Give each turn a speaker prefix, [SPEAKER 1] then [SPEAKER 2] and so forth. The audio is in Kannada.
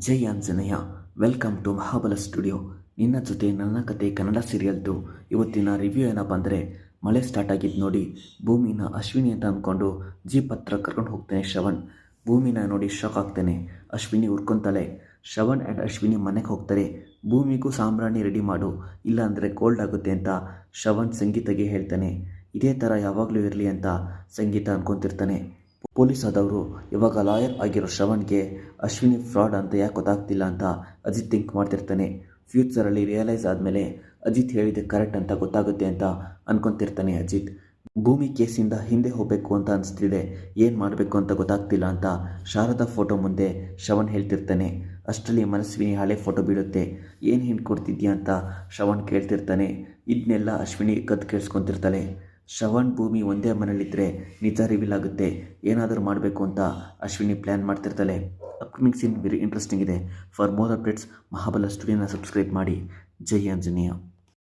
[SPEAKER 1] Jai Anjaneya welcome to Mahabala studio. ನಿನ್ನ ಜೊತೆ ನನ್ನ ಕತೆ ಕನ್ನಡ ಸೀರಿಯಲ್ದು. ಇವತ್ತಿನ ರಿವ್ಯೂ ಏನಪ್ಪ ಅಂದರೆ, ಮಳೆ ಸ್ಟಾರ್ಟ್ ಆಗಿದ್ದು ನೋಡಿ ಭೂಮಿನ ಅಶ್ವಿನಿ ಅಂತ ಅಂದ್ಕೊಂಡು ಜಿ ಪತ್ರ ಕರ್ಕೊಂಡು ಹೋಗ್ತೇನೆ ಶ್ರವಣ್ ಭೂಮಿನ ನೋಡಿ ಶಾಕ್ ಆಗ್ತೇನೆ. ಅಶ್ವಿನಿ ಉರ್ಕೊಂತಾಳೆ. ಶ್ರವಣ್ ಆ್ಯಂಡ್ ಅಶ್ವಿನಿ ಮನೆಗೆ ಹೋಗ್ತಾರೆ. ಭೂಮಿಗೂ ಸಾಂಬ್ರಾಣಿ ರೆಡಿ ಮಾಡು. ಇಲ್ಲಾಂದರೆ ಕೋಲ್ಡ್ ಆಗುತ್ತೆ ಅಂತ ಶ್ರವಣ್ ಸಂಗೀತಗೆ ಹೇಳ್ತಾನೆ. ಇದೇ ಥರ ಯಾವಾಗಲೂ ಇರಲಿ ಅಂತ ಸಂಗೀತ ಅನ್ಕೊತಿರ್ತಾನೆ. ಪೊಲೀಸ್ ಆದವರು ಇವಾಗ ಲಾಯರ್ ಆಗಿರೋ ಶ್ರವಣ್ಗೆ ಅಶ್ವಿನಿ ಫ್ರಾಡ್ ಅಂತ ಯಾಕೆ ಗೊತ್ತಾಗ್ತಿಲ್ಲ ಅಂತ ಅಜಿತ್ ಥಿಂಕ್ ಮಾಡ್ತಿರ್ತಾನೆ. ಫ್ಯೂಚರಲ್ಲಿ ರಿಯಲೈಸ್ ಆದಮೇಲೆ ಅಜಿತ್ ಹೇಳಿದೆ ಕರೆಕ್ಟ್ ಅಂತ ಗೊತ್ತಾಗುತ್ತೆ ಅಂತ ಅನ್ಕೊತಿರ್ತಾನೆ ಅಜಿತ್. ಭೂಮಿ ಕೇಸಿಂದ ಹಿಂದೆ ಹೋಗಬೇಕು ಅಂತ ಅನಿಸ್ತಿದೆ. ಏನು ಮಾಡಬೇಕು ಅಂತ ಗೊತ್ತಾಗ್ತಿಲ್ಲ ಅಂತ ಶಾರದಾ ಫೋಟೋ ಮುಂದೆ ಶ್ರವಣ್ ಹೇಳ್ತಿರ್ತಾನೆ. ಅಷ್ಟರಲ್ಲಿ ಮನಸ್ವಿನಿ ಹಳೆ ಫೋಟೋ ಬೀಳುತ್ತೆ. ಏನು ಹಿಂದೆ ಕೊಡ್ತಿದ್ಯಾ ಅಂತ ಶ್ರವಣ್ ಕೇಳ್ತಿರ್ತಾನೆ. ಇದನ್ನೆಲ್ಲ ಅಶ್ವಿನಿ ಕದ್ದು ಕೇಳಿಸ್ಕೊತಿರ್ತಾಳೆ. ಶ್ರವಣ್ ಭೂಮಿ ಒಂದೇ ಮನೇಲಿದ್ದರೆ ನಿಜ ರಿವೀಲ್ ಆಗುತ್ತೆ ಏನಾದರೂ ಮಾಡಬೇಕು ಅಂತ ಅಶ್ವಿನಿ ಪ್ಲ್ಯಾನ್ ಮಾಡ್ತಿರ್ತಾಳೆ. ಅಪ್ಕಮಿಂಗ್ ಸೀನ್ ವೆರಿ ಇಂಟ್ರೆಸ್ಟಿಂಗ್ ಇದೆ. ಫಾರ್ ಮೋರ್ ಅಪ್ಡೇಟ್ಸ್ ಮಹಾಬಲ ಸ್ಟುಡಿಯೋನ ಸಬ್ಸ್ಕ್ರೈಬ್ ಮಾಡಿ. ಜೈ ಆಂಜನೇಯ.